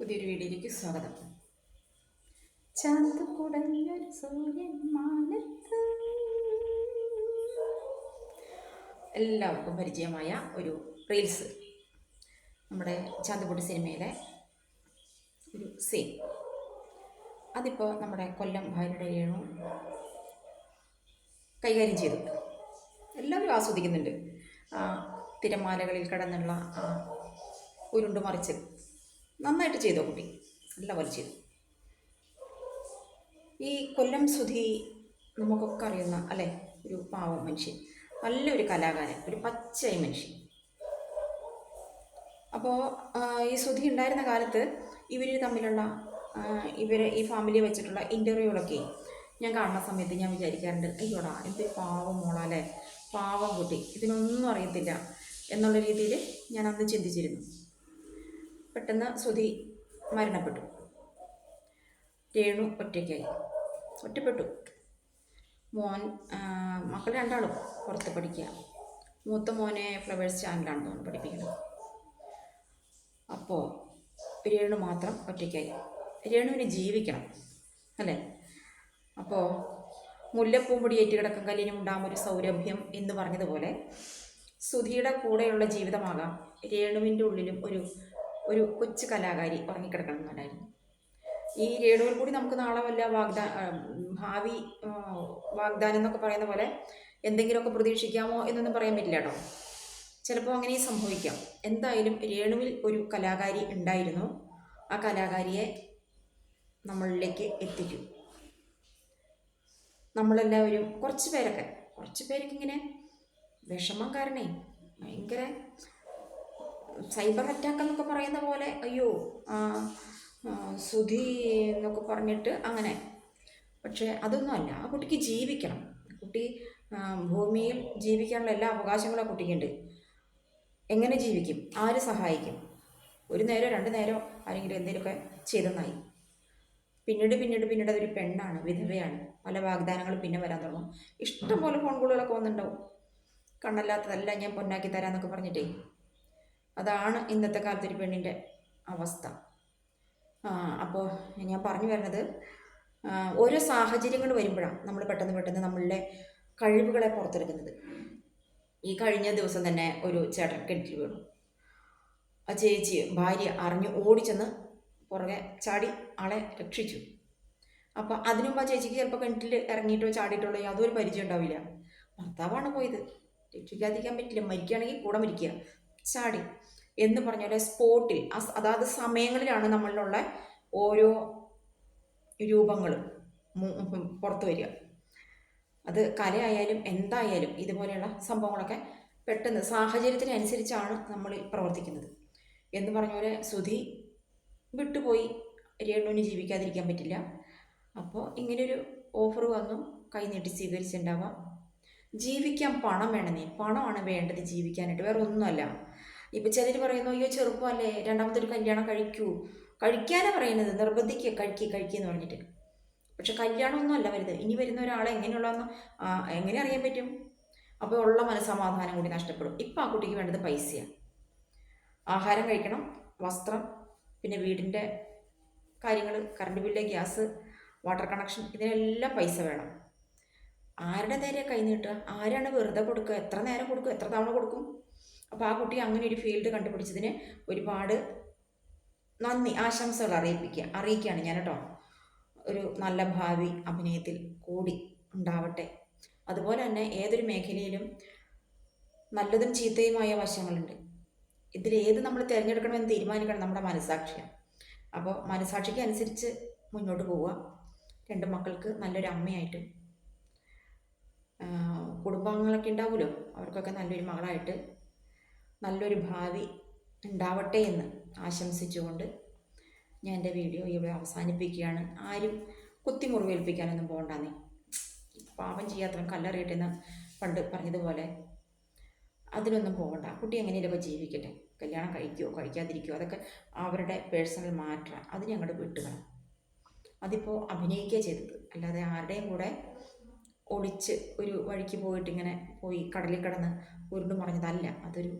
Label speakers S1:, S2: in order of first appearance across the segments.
S1: പുതിയൊരു വീഡിയോയിലേക്ക് സ്വാഗതം. ചാന്ത് കുടഞ്ഞൊരു സൂര്യൻ മാനത്ത്. എല്ലാവർക്കും പരിചയമായ ഒരു റീൽസ്. നമ്മുടെ ചാന്തുപൊടി സിനിമയിലെ ഒരു സീൻ അതിപ്പോൾ നമ്മുടെ കൊല്ലം ഭാര്യയുടെ ഏഴും കൈകാര്യം ചെയ്തു. എല്ലാവരും ആസ്വദിക്കുന്നുണ്ട്. തിരമാലകളിൽ കടന്നുള്ള ആ ഉരുണ്ട് മറിച്ച് നന്നായിട്ട് ചെയ്തോ കുട്ടി. നല്ലപോലെ ചെയ്തു. ഈ കൊല്ലം സുധി നമുക്കൊക്കെ അറിയുന്ന അല്ലേ? ഒരു പാവം മനുഷ്യൻ. നല്ലൊരു കലാകാരൻ. ഒരു പച്ചയായ മനുഷ്യൻ. അപ്പോൾ ഈ സുധി ഉണ്ടായിരുന്ന കാലത്ത് ഇവർ തമ്മിലുള്ള ഇവർ ഈ ഫാമിലി വെച്ചിട്ടുള്ള ഇന്റർവ്യൂകളൊക്കെ ഞാൻ കാണുന്ന സമയത്ത് ഞാൻ വിചാരിക്കാറുണ്ട് അയ്യോടാ എന്തൊരു പാവം മോളാല്ലേ? പാവം കുട്ടി. ഇതിനൊന്നും അറിയത്തില്ല. എന്നുള്ള രീതിയിൽ ഞാൻ അന്ന് ചിന്തിച്ചിരുന്നു. പെട്ടെന്ന് സുധി മരണപ്പെട്ടു. രേണു ഒറ്റയ്ക്കായി. ഒറ്റപ്പെട്ടു. മോൻ മക്കൾ രണ്ടാളും പുറത്ത് പഠിക്കുക. മൂത്ത മോനെ ഫ്ലവേഴ്സ് ചാനലാണ് തോന്നുന്നു പഠിപ്പിക്കുന്നത്. അപ്പോൾ രേണു മാത്രം ഒറ്റയ്ക്കായി. രേണുവിന് ജീവിക്കണം അല്ലേ? അപ്പോൾ മുല്ലപ്പൂമ്പൊടി ഏറ്റുകിടക്കും കല്ലിനും ഉണ്ടാകും ഒരു സൗരഭ്യം എന്ന് പറഞ്ഞതുപോലെ സുധിയുടെ കൂടെയുള്ള ജീവിതമാകാം രേണുവിന്റെ ഉള്ളിലും ഒരു ഒരു കൊച്ചു കലാകാരി ഉറങ്ങിക്കിടക്കണം എന്നുണ്ടായിരുന്നു. ഈ രേണുവിൽ കൂടി നമുക്ക് നാളെ വല്ല വാഗ്ദാ ഭാവി വാഗ്ദാനം എന്നൊക്കെ പറയുന്ന പോലെ എന്തെങ്കിലുമൊക്കെ പ്രതീക്ഷിക്കാമോ എന്നൊന്നും പറയാൻ പറ്റില്ല കേട്ടോ. ചിലപ്പോൾ അങ്ങനെ സംഭവിക്കാം. എന്തായാലും രേണുവിൽ ഒരു കലാകാരി ഉണ്ടായിരുന്നു. ആ കലാകാരിയെ നമ്മളിലേക്ക് എത്തിക്കും നമ്മളെല്ലാവരും കുറച്ച് പേരൊക്കെ കുറച്ച് പേരൊക്കെ ഇങ്ങനെ വിഷമം കാരണേ ഭയങ്കര സൈബർ അറ്റാക്ക് എന്നൊക്കെ പറയുന്ന പോലെ അയ്യോ സുധി എന്നൊക്കെ പറഞ്ഞിട്ട് അങ്ങനെ. പക്ഷേ അതൊന്നും അല്ല. ആ കുട്ടിക്ക് ജീവിക്കണം. കുട്ടി ഭൂമിയിൽ ജീവിക്കാനുള്ള എല്ലാ അവകാശങ്ങളും ആ കുട്ടിക്കുണ്ട്. എങ്ങനെ ജീവിക്കും? ആര് സഹായിക്കും? ഒരു നേരോ രണ്ട് നേരോ ആരെങ്കിലും എന്തെങ്കിലുമൊക്കെ ചെയ്തെന്നായി. പിന്നീട് പിന്നീട് പിന്നീട് അതൊരു പെണ്ണാണ് വിധവയാണ്. പല വാഗ്ദാനങ്ങളും പിന്നെ വരാൻ തുടങ്ങും. ഇഷ്ടംപോലെ ഫോൺ കോളുകളൊക്കെ വന്നിട്ടുണ്ടാവും. കണ്ണല്ലാത്തതല്ല ഞാൻ പൊന്നാക്കി തരാമെന്നൊക്കെ പറഞ്ഞിട്ടേ. അതാണ് ഇന്നത്തെ കാലത്ത് ഒരു പെണ്ണിന്റെ അവസ്ഥ അപ്പോൾ ഞാൻ പറഞ്ഞു വരുന്നത് ഓരോ സാഹചര്യങ്ങൾ വരുമ്പോഴാണ് നമ്മൾ പെട്ടെന്ന് പെട്ടെന്ന് നമ്മളുടെ കഴിവുകളെ പുറത്തെടുക്കുന്നത്. ഈ കഴിഞ്ഞ ദിവസം തന്നെ ഒരു ചേട്ടൻ കിണറ്റിൽ വീണു. ആ ചേച്ചി ഭാര്യ അറിഞ്ഞു ഓടിച്ചെന്ന് പുറകെ ചാടി ആളെ രക്ഷിച്ചു. അപ്പോൾ അതിനുമ്പ് ആ ചേച്ചിക്ക് ചിലപ്പോൾ കിണറ്റിൽ ഇറങ്ങിയിട്ടോ ചാടിയിട്ടോ യാതൊരു പരിചയം ഉണ്ടാവില്ല. ഭർത്താവാണ് പോയത്. രക്ഷിക്കാതിരിക്കാൻ പറ്റില്ല. മരിക്കുകയാണെങ്കിൽ കൂടെ മരിക്കുക. ചാടി എന്ന് പറഞ്ഞ പോലെ സ്പോട്ടിൽ അതാത് സമയങ്ങളിലാണ് നമ്മളിലുള്ള ഓരോ രൂപങ്ങളും പുറത്തു വരിക. അത് കലയായാലും എന്തായാലും ഇതുപോലെയുള്ള സംഭവങ്ങളൊക്കെ പെട്ടെന്ന് സാഹചര്യത്തിനനുസരിച്ചാണ് നമ്മൾ പ്രവർത്തിക്കുന്നത്. എന്ന് പറഞ്ഞ പോലെ സുധി വിട്ടുപോയി രേണുവിന് ജീവിക്കാതിരിക്കാൻ പറ്റില്ല. അപ്പോൾ ഇങ്ങനൊരു ഓഫർ വന്നു കൈ നീട്ടി സ്വീകരിച്ചിട്ടുണ്ടാവാം. ജീവിക്കാൻ പണം വേണം നീ. പണമാണ് വേണ്ടത് ജീവിക്കാനായിട്ട്. വേറെ ഒന്നുമല്ല ഇപ്പം ചിലർ പറയുന്നു അയ്യോ ചെറുപ്പമല്ലേ. രണ്ടാമത്തെ ഒരു കല്യാണം കഴിക്കൂ. കഴിക്കാനാണ് പറയുന്നത്. നിർബന്ധിക്കുക. കഴിക്കുക കഴിക്കുക എന്ന് പറഞ്ഞിട്ട്. പക്ഷെ കല്യാണമൊന്നും അല്ല വരുന്നത്. ഇനി വരുന്ന ഒരാളെ എങ്ങനെയുള്ളതെന്ന് എങ്ങനെ അറിയാൻ പറ്റും? അപ്പോൾ ഉള്ള മനസ്സമാധാനം കൂടി നഷ്ടപ്പെടും. ഇപ്പം ആ കുട്ടിക്ക് വേണ്ടത് പൈസയാണ് ആഹാരം കഴിക്കണം വസ്ത്രം പിന്നെ വീടിന്റെ കാര്യങ്ങൾ current bill gas water connection ഇതിനെല്ലാം പൈസ വേണം. ആരുടെ നേരെ കൈ നീട്ടുക? ആരാണ് വെറുതെ കൊടുക്കുക? എത്ര നേരം കൊടുക്കും? എത്ര തവണ കൊടുക്കും? അപ്പോൾ ആ കുട്ടി അങ്ങനെ ഒരു ഫീൽഡ് കണ്ടുപിടിച്ചതിന് ഒരുപാട് നന്ദി ആശംസകൾ അറിയിപ്പിക്കുക അറിയിക്കുകയാണ് ഞാൻ കേട്ടോ. ഒരു നല്ല ഭാവി അഭിനയത്തിൽ കൂടി ഉണ്ടാവട്ടെ. അതുപോലെ തന്നെ ഏതൊരു മേഖലയിലും നല്ലതും ചീത്തയുമായ വശങ്ങളുണ്ട്. ഇതിൽ ഏത് നമ്മൾ തിരഞ്ഞെടുക്കണമെന്ന് തീരുമാനിക്കണം നമ്മുടെ മനസാക്ഷിയാണ് അപ്പോൾ മനസാക്ഷിക്ക് അനുസരിച്ച് മുന്നോട്ട് പോവുക. രണ്ട് മക്കൾക്ക് നല്ലൊരു അമ്മയായിട്ട് കുടുംബാംഗങ്ങളൊക്കെ ഉണ്ടാവുമല്ലോ? അവർക്കൊക്കെ നല്ലൊരു മകളായിട്ട് നല്ലൊരു ഭാവി ഉണ്ടാവട്ടെ എന്ന് ആശംസിച്ചുകൊണ്ട് ഞാൻ എന്റെ വീഡിയോ ഇവിടെ അവസാനിപ്പിക്കുകയാണ്. ആരും കുത്തിമുറിവേൽപ്പിക്കാനൊന്നും പോകണ്ടെന്നേ. പാപം ചെയ്യാത്തവൻ കല്ലെറിയട്ടെന്ന് പണ്ട് പറഞ്ഞതുപോലെ അതിനൊന്നും പോകണ്ട. കുട്ടി എങ്ങനെയൊക്കെ ജീവിക്കട്ടെ. കല്യാണം കഴിക്കുമോ കഴിക്കാതിരിക്കുമോ അതൊക്കെ അവരുടെ പേഴ്സണൽ മാറ്റർ അത് ഞങ്ങളുടെ വിട്ടുകളാം. അതിപ്പോൾ അഭിനയിക്കുക ചെയ്തത്. അല്ലാതെ ആരുടെയും കൂടെ ഒളിച്ച് ഒരു വഴിക്ക് പോയിട്ട് ഇങ്ങനെ പോയി കടലിൽ കിടന്ന് ഉരുണ്ട് മറിഞ്ഞതല്ല അതൊരു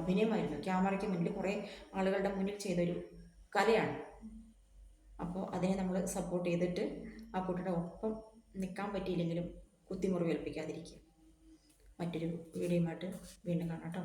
S1: അഭിനയമായിരുന്നു. ക്യാമറയ്ക്ക് മുന്നിൽ കുറേ ആളുകളുടെ മുന്നിൽ ചെയ്തൊരു കലയാണ്. അപ്പോൾ അതിനെ നമ്മൾ സപ്പോർട്ട് ചെയ്തിട്ട് ആ കുട്ടിയുടെ ഒപ്പം നിൽക്കാൻ പറ്റിയില്ലെങ്കിലും കുത്തിമുറിവേൽപ്പിക്കാതിരിക്കുക. മറ്റൊരു വീഡിയോയുമായിട്ട് വീണ്ടും കാണാം കേട്ടോ.